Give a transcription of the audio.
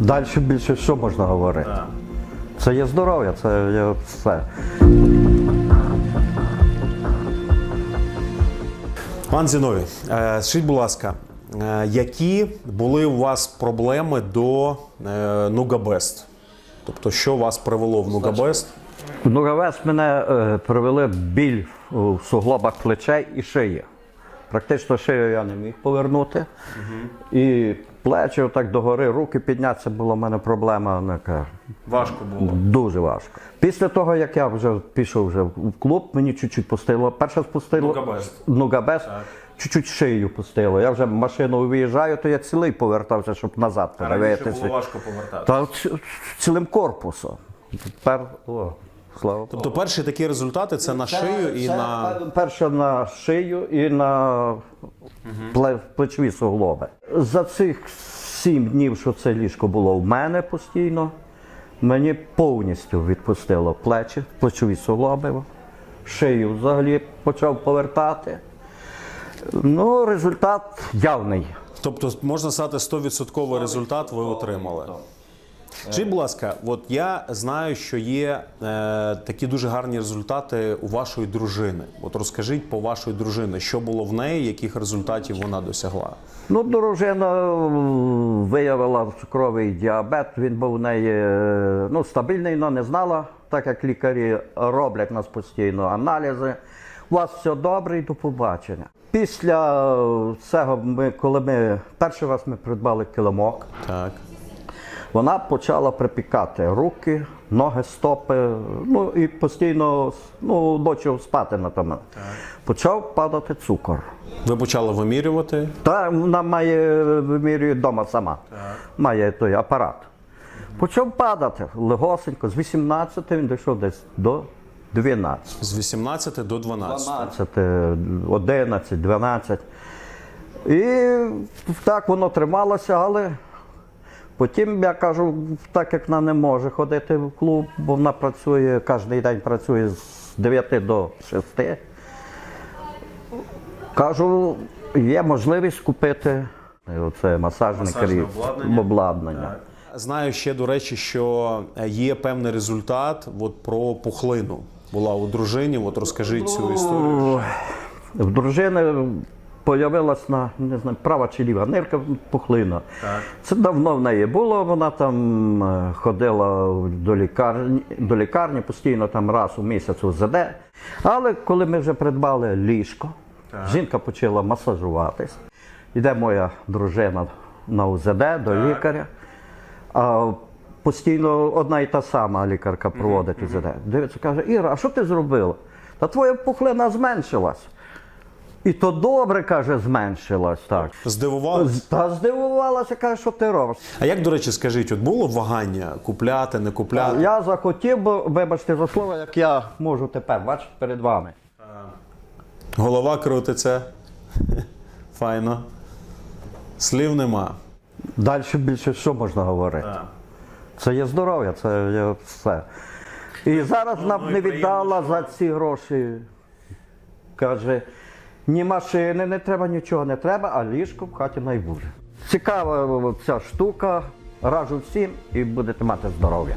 Далі більше що можна говорити? Це є здоров'я, це є все. Пан Зіновій, е, скажіть, будь ласка, е, які були у вас проблеми до Нугабест? Тобто, що вас привело в Нугабест? В Нугавес мене е, привели біль у суглобах плечей і шиї. Практично шию я не міг повернути. І плечі отак догори, руки піднятися була в мене проблема. яка Важко було. Дуже важко. Після того, як я вже пішов вже в клуб, мені чуть-чуть пустило. Перше спустило Нугабест. Нугабест, чуть-чуть шию пустило. Я вже машину виїжджаю, то я цілий повертався, щоб назад подивитися. важко повертати. Та цілим корпусом. Тепер, о, слава Богу. Тобто, перші такі результати це на шию і Це на. перше на шию і на пле- плечові суглоби. За цих сім днів, що це ліжко було в мене постійно, мені повністю відпустило плечі, плечові суглоби, шию взагалі почав повертати. Ну, результат явний. Тобто, можна сказати, 100% результат ви отримали. Скажіть, будь ласка, от я знаю, що є е, такі дуже гарні результати у вашої дружини. От розкажіть по вашої дружини, що було в неї, яких результатів вона досягла. Ну, дружина виявила цукровий діабет. Він був у неї е, ну, стабільний, але не знала, так як лікарі роблять нас постійно аналізи. У вас все добре і до побачення. Після е, цього, ми, коли ми перший раз ми придбали килимок, Так. Вона почала припікати руки, ноги, стопи, ну і постійно ну, ночі спати на тому. Почав падати цукор. Ви почали вимірювати. Та вона має вимірює вдома сама. Має той апарат. Почав падати легосенько. З 18 він дійшов десь до 12. З 18 до 12. 12, 11, 12. І так воно трималося, але потім я кажу, так як вона не може ходити в клуб, бо вона працює, кожен день працює з 9 до 6. Кажу, є можливість купити оце масажне Масажне обладнання. обладнання. Знаю ще, до речі, що є певний результат от про пухлину. Була у дружині. От розкажіть цю історію. В дружини появилась на не знаю, права чи ліва нирка пухлина. Це давно в неї було. Вона там е, ходила до лікарні, до лікарні постійно там раз у місяць УЗД. Але коли ми вже придбали ліжко, жінка почала масажуватись. Йде моя дружина на УЗД до лікаря. А постійно одна і та сама лікарка проводить УЗД. Дивиться, каже, Іра, а що ти зробила? Та твоя пухлина зменшилась. І то добре, каже, зменшилась так. Здивували? Та здивувалася, каже, що ти робиш. А як, до речі, скажіть, от було вагання купляти, не купляти? Я захотів, бо, вибачте за слово, як я можу тепер, бачите, перед вами. Голова крутиться. Файно. Слів нема. Далі більше що можна говорити? Це є здоров'я, це є все. І зараз нам не віддала за ці гроші. Каже, ні машини не треба, нічого не треба, а ліжко в хаті найбуже. Цікава ця штука, раджу всім і будете мати здоров'я.